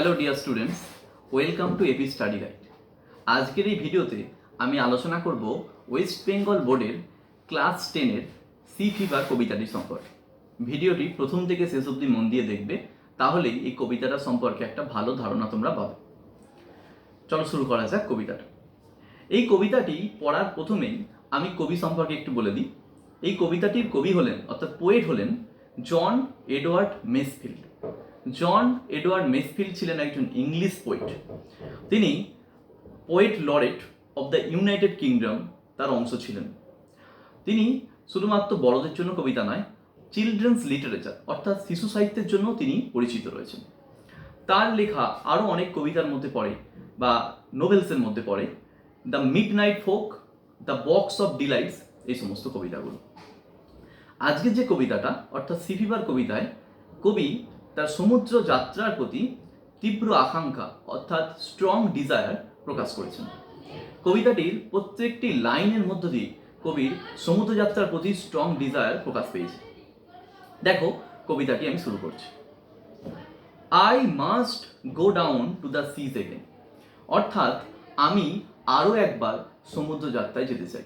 Hello dear students, welcome to AP study guide. আজকের এই ভিডিওতে আমি আলোচনা করব ওয়েস্ট বেঙ্গল বোর্ডের ক্লাস টেনের সি ফিভার কবিতাটি সম্পর্কে। ভিডিওটি প্রথম থেকে শেষ অবধি মন দিয়ে দেখবে, তাহলেই এই কবিতাটা সম্পর্কে একটা ভালো ধারণা তোমরা পাবে। চলো শুরু করা যাক কবিতাটা। এই কবিতাটি পড়ার প্রথমেই আমি কবি সম্পর্কে একটু বলে দিই। এই কবিতাটির কবি হলেন, অর্থাৎ পোয়েট হলেন জন এডওয়ার্ড মেসফিল্ড। জন এডওয়ার্ড মেসফিল্ড ছিলেন একজন ইংলিশ পোয়েট তিনি poet laureate of the United Kingdom তার অংশ ছিলেন। তিনি শুধুমাত্র বড়দের জন্য কবিতা নয় চিলড্রেন্স লিটারেচার অর্থাৎ শিশু সাহিত্যের জন্য তিনি পরিচিত রয়েছেন। তার লেখা আরও অনেক কবিতার মধ্যে পড়ে বা নোভেলসের মধ্যে পড়ে the midnight folk the box of delights এই সমস্ত কবিতাগুলো। আজকের যে কবিতাটা, অর্থাৎ সিফিবার কবিতায় কবি তার সমুদ্র যাত্রার প্রতি তীব্র আকাঙ্ক্ষা, অর্থাৎ স্ট্রং ডিজায়ার প্রকাশ করেছেন। কবিতাটির প্রত্যেকটি লাইনের মধ্য দিয়ে কবির সমুদ্র যাত্রার প্রতি স্ট্রং ডিজায়ার প্রকাশ পেয়েছে। দেখো, কবিতাটি আমি শুরু করছি। I must go down to the seas again অর্থাৎ, আমি আরও একবার সমুদ্র যাত্রায় যেতে চাই।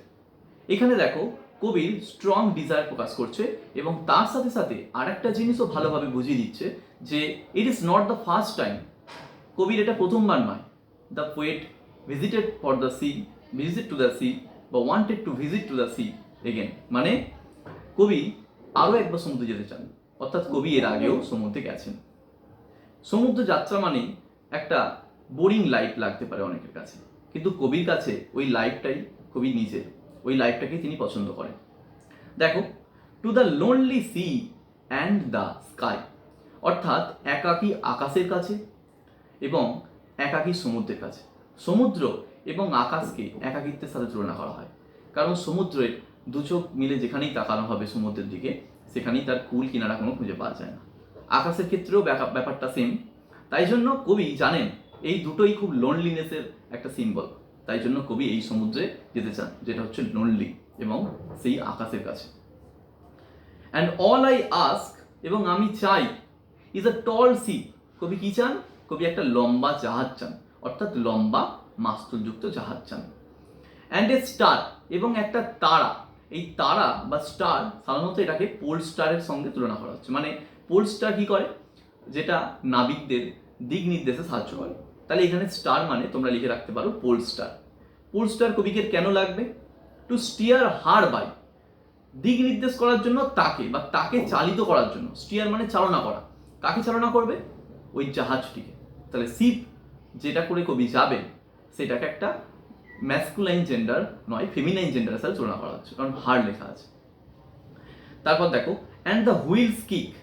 এখানে দেখো কবির স্ট্রং ডিজায়ার প্রকাশ করছে এবং তার সাথে সাথে আর একটা জিনিসও ভালোভাবে বুঝিয়ে দিচ্ছে যে it is not the first time কবির এটা প্রথমবার নয়। The poet visited for the sea visit to the sea বা wanted to visit to the sea again মানে কবি আরও একবার সমুদ্রে যেতে চান, অর্থাৎ কবি এর আগেও সমুদ্রে গেছেন। সমুদ্র যাত্রা মানেই একটা বোরিং লাইফ লাগতে পারে অনেকের কাছে। কিন্তু কবির কাছে ওই লাইফটাই কবি নিজের। ওই লাইফটাকে তিনি পছন্দ করেন। দেখো to the lonely sea and the sky অর্থাৎ একাকী আকাশের কাছে এবং একাকী সমুদ্রের কাছে। সমুদ্র এবং আকাশকে একাকিত্বের সাথে তুলনা করা হয়। কারণ সমুদ্রের দু চোখ মিলে যেখানেই তাকানো হবে সমুদ্রের দিকে, সেখানেই তার কুল কিনারা কোনো খুঁজে পাওয়া যায় না। আকাশের ক্ষেত্রেও ব্যাপারটা সেম তাই জন্য কবি জানেন, এই দুটোই খুব লোনলিনেসের একটা সিম্বল তাই জন্য কবি এই সমুদ্রে যেতে চান, যেটা হচ্ছে লোনলি এবং সেই আকাশের কাছে। অ্যান্ড অল আই আস্ক এবং আমি চাই ইজ আ টল সি কবি কি চান? কবি একটা লম্বা জাহাজ চান, অর্থাৎ লম্বা মাস্তুলযুক্ত জাহাজ চান। অ্যান্ড এ স্টার এবং একটা তারা। এই তারা বা স্টার সাধারণত এটাকে পোল স্টারের সঙ্গে তুলনা করা হচ্ছে। মানে পোল স্টার কি করে? যেটা নাবিকদের দিক নির্দেশে সাহায্য করে। তাহলে এখানে স্টার মানে তোমরা লিখে রাখতে পারো পোল স্টার পোল স্টার কবিকে কেন লাগবে? টু স্টিয়ার হার বাই দিক নির্দেশ করার জন্য তাকে বা তাকে চালিত করার জন্য। স্টিয়ার মানে চালনা করা। কাকে চালনা করবে? ওই জাহাজটিকে। তাহলে শিপ যেটা করে কবি যাবেন, সেটাকে একটা ম্যাসকুলাইন জেন্ডার নয় ফেমিনাইন জেন্ডারের সাথে তুলনা করা হচ্ছে। কারণ হার লেখা আছে। তারপর দেখো অ্যান্ড দ্য হুইলস কিক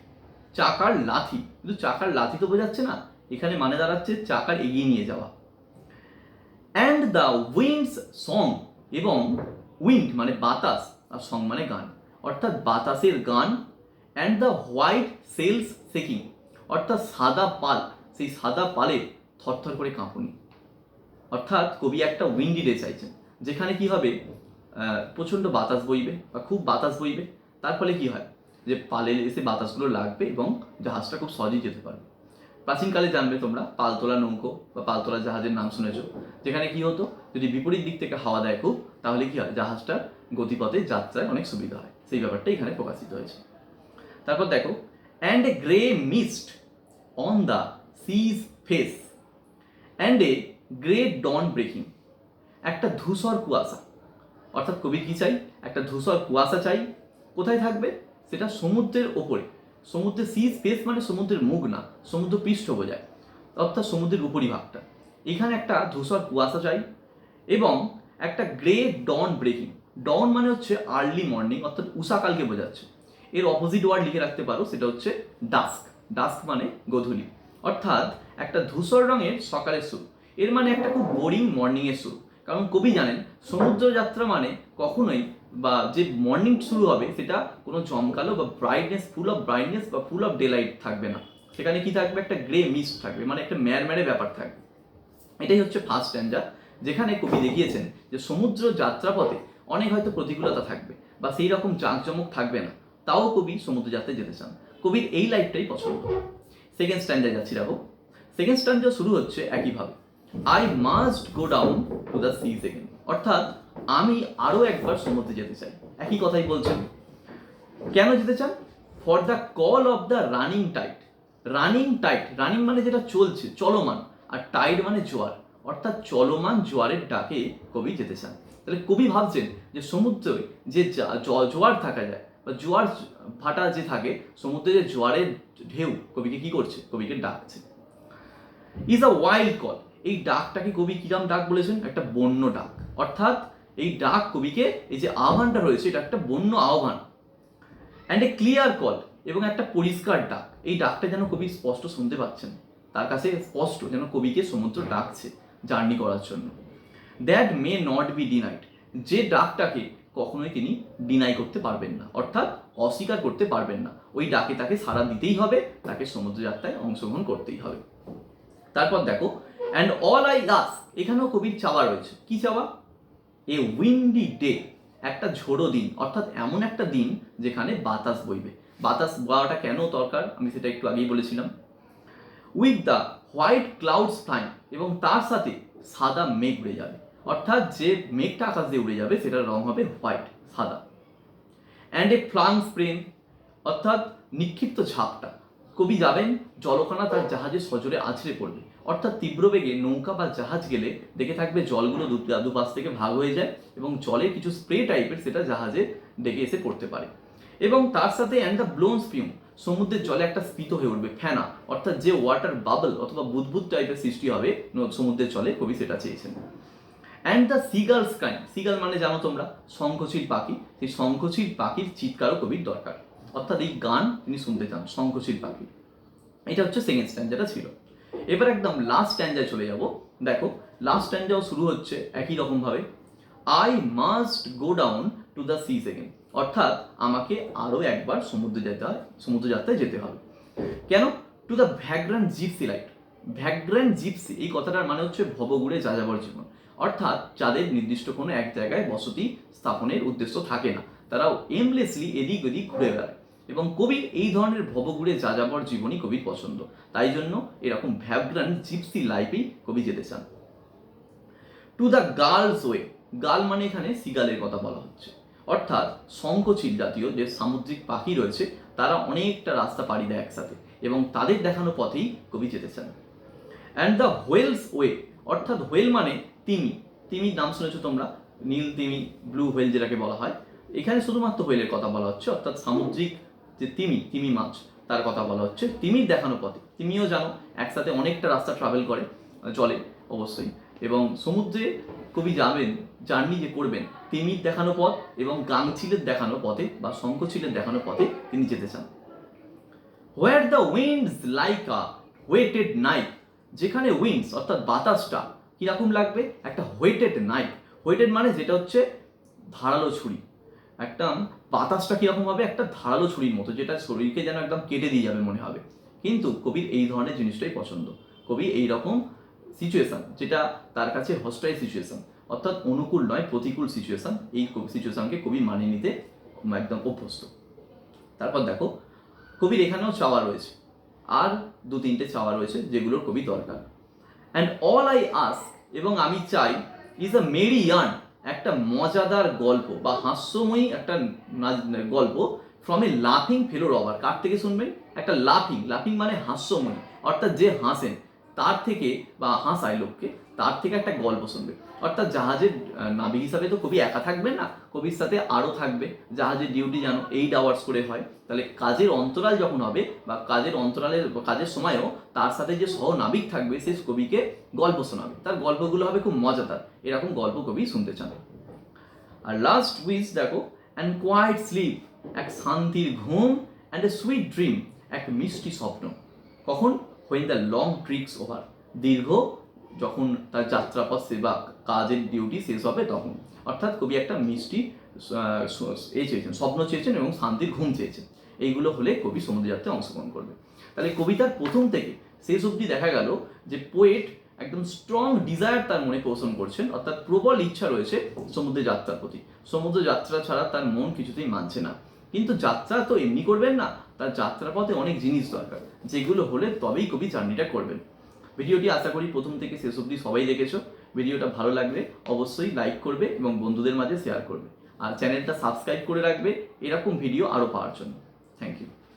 চাকার লাথি। কিন্তু চাকার লাথি তো বোঝাচ্ছে না। এখানে মানে দাঁড়াচ্ছে চাকার এগিয়ে নিয়ে যাওয়া। অ্যান্ড দ্য উইন্ডস সং এবং উইন্ড মানে বাতাস আর সং মানে গান। অর্থাৎ বাতাসের গান and the white sails shaking অর্থাৎ সাদা পাল, সেই সাদা পালে থরথর করে কাঁপুনি। অর্থাৎ কবি একটা উইন্ডি ডে চাইছেন, যেখানে কি হবে? প্রচণ্ড বাতাস বইবে বা খুব বাতাস বইবে। তার ফলে কি হয়? যে পালে এসে বাতাসগুলো লাগবে এবং জাহাজটা খুব সহজেই যেতে পারবে। প্রাচীনকালে জানবে তোমরা পালতোলা নৌকো বা পালতোলা জাহাজের নাম শুনেছো। যেখানে কি হতো? যদি বিপরীত দিক থেকে হাওয়া দেয় খুব, তাহলে কি হয়? জাহাজটার গতিপথে যাত্রায় অনেক সুবিধা হয়। সেই ব্যাপারটা এখানে প্রকাশিত হয়েছে। তারপর দেখো and a grey mist on the sea's face and a grey dawn breaking একটা ধূসর কুয়াশা। অর্থাৎ কবি কি চাই? একটা ধূসর কুয়াশা চাই। কোথায় থাকবে? সেটা সমুদ্রের ওপরে। সমুদ্রের সি স্পেস মানে সমুদ্রের মুখ না, সমুদ্র পৃষ্ঠ বোঝায়, অর্থাৎ সমুদ্রের উপরিভাগটা। এখানে একটা ধূসর কুয়াশা চাই এবং একটা গ্রে ডন ব্রেকিং ডন মানে হচ্ছে আর্লি মর্নিং অর্থাৎ উষাকালকে বোঝাচ্ছে। এর অপোজিট ওয়ার্ড লিখে রাখতে পারো, সেটা হচ্ছে ডাস্ক ডাস্ক মানে গধূলি। অর্থাৎ একটা ধূসর রঙের সকালের শুরু এর মানে একটা খুব বোরিং মর্নিংয়ের শুরু কারণ কবি জানেন সমুদ্র যাত্রা মানে কখনোই বা যে মর্নিং শুরু হবে, সেটা কোনো জমকালো বা ব্রাইটনেস ফুল অফ ব্রাইটনেস বা ফুল অফ ডেলাইট থাকবে না। সেখানে কি থাকবে? একটা গ্রে মিস্ট থাকবে মানে একটা ম্যারম্যারে ব্যাপার থাকবে। এটাই হচ্ছে ফার্স্ট স্ট্যান্ডার যেখানে কবি দেখিয়েছেন যে সমুদ্র যাত্রাপথে অনেক হয়তো প্রতিকূলতা থাকবে বা সেই রকম জাঁকজমক থাকবে না। তাও কবি সমুদ্র যাত্রায় যেতে চান। কবির এই লাইফটাই পছন্দ। সেকেন্ড স্ট্যান্ডার্ড যাচ্ছি রাখো সেকেন্ড স্ট্যান্ডার শুরু হচ্ছে একইভাবে। I must go down to the sea second অর্থাৎ আমি আরও একবার সমুদ্রে যেতে চাই। একই কথাই বলছেন। কেন যেতে চান? For the call of the running tide running tide running মানে যেটা চলছে, চলমান। আর টাইড মানে জোয়ার। অর্থাৎ চলমান জোয়ারের ডাকে কবি যেতে চান। তাহলে কবি ভাবছেন যে সমুদ্রে যে জোয়ার থাকা যায়, বা জোয়ার ফাটা যে থাকে, সমুদ্রে যে জোয়ারের ঢেউ, কবিকে কি করছে? কবিকে ডাকছে। ইজ আ ওয়াইল্ড কল এই ডাকটাকে কবি কিরাম ডাক বলেছেন? একটা বন্য ডাক। অর্থাৎ এই ডাক কবিকে এই যে আহ্বানটা রয়েছে, এটা একটা বন্য আহ্বান। অ্যান্ড এ ক্লিয়ার কল এবং একটা পরিষ্কার ডাক। এই ডাকটা যেন কবি স্পষ্ট শুনতে পাচ্ছেন। তার কাছে স্পষ্ট যেন কবিকে সমুদ্র ডাকছে জার্নি করার জন্য। That may not be denied যে ডাকটাকে কখনোই তিনি ডিনাই করতে পারবেন না। অর্থাৎ অস্বীকার করতে পারবেন না। ওই ডাকে তাকে সাড়া দিতেই হবে, তাকে সমুদ্রযাত্রায় অংশগ্রহণ করতেই হবে। তারপর দেখো অ্যান্ড অল আই আস এখানেও কবির চাওয়া রয়েছে। কি চাওয়া? এ উইন্ডি ডে একটা ঝোড়ো দিন, অর্থাৎ এমন একটা দিন যেখানে বাতাস বইবে। বাতাস বওয়াটা কেন দরকার? আমি সেটা একটু আগেই বলেছিলাম। With the white clouds flying এবং তার সাথে সাদা মেঘ উড়ে যাবে। অর্থাৎ যে মেঘটা আকাশ দিয়ে উড়ে যাবে, সেটার রং হবে হোয়াইট সাদা। অ্যান্ড এ ফ্লাং স্প্রেন অর্থাৎ নিক্ষিপ্ত ঝাপটা। কবি যাবেন, জলখানা তার জাহাজে সজোরে আছড়ে পড়বে। অর্থাৎ তীব্র বেগে নৌকা বা জাহাজ গেলে দেখে থাকবে জলগুলো দুপাশ থেকে ভাগ হয়ে যায় এবং জলে কিছু স্প্রে টাইপের সেটা জাহাজে ডেকে এসে পড়তে পারে। এবং তার সাথে অ্যান্ড দ্য ব্লোন স্পিউম সমুদ্রের জলে একটা স্ফীত হয়ে উঠবে, ফেনা, অর্থাৎ যে ওয়াটার বাবল অথবা বুদবুদ টাইপের সৃষ্টি হবে সমুদ্রের জলে, কবি সেটা চেয়েছেন। And the seagull sky seagull মানে জানো তোমরা? শঙ্খচিল পাখি, সেই শঙ্খচিল পাখির চিৎকারও কবির দরকার। অর্থাৎ এই গান তিনি শুনতে চান শঙ্খচিল পাখি। এটা হচ্ছে সেকেন্ড স্ট্যান্ড যেটা ছিল। এবার একদম লাস্ট স্ট্যান্ডায় চলে যাব। দেখো লাস্ট স্ট্যান্ডাও শুরু হচ্ছে একই রকম ভাবে I must go down to the sea second অর্থাৎ আমাকে আরও একবার সমুদ্রে যেতে হয় সমুদ্র যাত্রায় যেতে হবে। কেন? To the vagrant gypsy life vagrant gypsy এই কথাটার মানে হচ্ছে ভবঘুরে যাযাবর জীবন। অর্থাৎ যাদের নির্দিষ্ট কোনো এক জায়গায় বসতি স্থাপনের উদ্দেশ্য থাকে না তারা এমলেসলি এদিক ওদিক ঘুরে বেড়ায়। এবং কবির এই ধরনের ভবঘুরে যাযাবর জীবনই কবির পছন্দ। তাই জন্য এরকম ভ্যাগ্রান্ট জিপসি লাইফেই কবি যেতে চান। টু দ্য গার্লস ওয়ে গাল মানে এখানে সিগালের কথা বলা হচ্ছে। অর্থাৎ শঙ্খচিল জাতীয় যে সামুদ্রিক পাখি রয়েছে, তারা অনেকটা রাস্তা পাড়ি দেয় একসাথে এবং তাদের দেখানো পথেই কবি যেতে চান। অ্যান্ড দ্য হোয়েলস ওয়ে অর্থাৎ হোয়েল মানে তিমি। তিমির নাম শুনেছো তোমরা? নীল তিমি ব্লু হোয়েল যেটাকে বলা হয়। এখানে শুধুমাত্র হোয়েলের কথা বলা হচ্ছে, অর্থাৎ সামুদ্রিক যে তিমি তিমি মাছ, তার কথা বলা হচ্ছে। তিমির দেখানো পথে, তিমিও জানো, একসাথে অনেকটা রাস্তা ট্রাভেল করে, চলে অবশ্যই। এবং সমুদ্রে কবি যাবেন জার্নি যে করবেন, তিমির দেখানো পথ এবং গাংচিলের দেখানো পথে বা শঙ্খচিলের দেখানো পথে তিনি যেতে চান। Where the winds like a whetted knife যেখানে উইন্ডস অর্থাৎ বাতাসটা কীরকম লাগবে? একটা ওয়েটেড নাইফ ওয়েটেড মানে যেটা হচ্ছে ধারালো ছুরি। একটা বাতাসটা কীরকম হবে? একটা ধারালো ছুরির মতো, যেটা শরীরকে যেন একদম কেটে দিয়ে যাবে মনে হবে। কিন্তু কবির এই ধরনের জিনিসটাই পছন্দ। কবি এই রকম সিচুয়েশন যেটা তার কাছে হস্টাইল সিচুয়েশন অর্থাৎ অনুকূল নয়, প্রতিকূল সিচুয়েশন এই সিচুয়েশনকে কবি মানিয়ে নিতে একদম অভ্যস্ত। তারপর দেখো, কবির এখানেও চাওয়া রয়েছে। আর দু তিনটে চাওয়া রয়েছে, যেগুলোর কবি দরকার। অ্যান্ড অল আই আস এবং আমি চাই ইজ আ মেরি ইয়ার্ন একটা মজাদার গল্প বা হাস্যময়ী একটা না- গল্প ফ্রম এ লাফিং ফেলো রবার কার থেকে শুনবেন একটা লাফিং লাফিং মানে হাস্যময়ী। অর্থাৎ যে হাসেন, তার থেকে বা হাসায় লোককে তার থেকে একটা গল্প শুনবে। অর্থাৎ জাহাজের নাবিক হিসাবে তো কবি একা থাকবে না, কবির সাথে আরও থাকবে। জাহাজের ডিউটি জানো এইট আওয়ার্স করে হয়। তাহলে কাজের অন্তরাল যখন হবে বা কাজের অন্তরালের কাজের সময়ও তার সাথে যে সহ নাবিক থাকবে, সে কবিকে গল্প শোনাবে। তার গল্পগুলো হবে খুব মজাদার। এরকম গল্প কবি শুনতে চান। আর লাস্ট উইচ দেখো অ্যান্ড কোয়াইট স্লিপ এক শান্তির ঘুম অ্যান্ড এ সুইট ড্রিম এক মিষ্টি স্বপ্ন। কখন? When the long trick's over দীর্ঘ যখন তার যাত্রাপথ সেবা কাজের ডিউটি শেষ হবে তখন। অর্থাৎ কবি একটা মিষ্টি আহ, স- এ চেয়েছেন স্বপ্ন চেয়েছেন এবং শান্তির ঘুম চেয়েছেন। এইগুলো হলে কবি সমুদ্রযাত্রায় অংশগ্রহণ করবে। তাহলে কবিতার প্রথম থেকে শেষ অবধি দেখা গেল যে পোয়েট একদম স্ট্রং ডিজায়ার তার মনে পোষণ করছেন অর্থাৎ প্রবল ইচ্ছা রয়েছে সমুদ্রে যাত্রার প্রতি। সমুদ্র যাত্রা ছাড়া তার মন কিছুতেই মানছে না। কিন্তু যাত্রা তো এমনি করবেন না তার যাত্রাপথে অনেক জিনিস দরকার। যেগুলো হলে তবেই কবি জার্নিটা করবেন। ভিডিওটি আশা করি প্রথম থেকে শেষ অবধি সবাই দেখেছ। ভিডিওটা ভালো লাগলে অবশ্যই লাইক করবে এবং বন্ধুদের মাঝে শেয়ার করবে। আর চ্যানেলটা সাবস্ক্রাইব করে রাখবে, এরকম ভিডিও আরও পাওয়ার জন্য। Thank you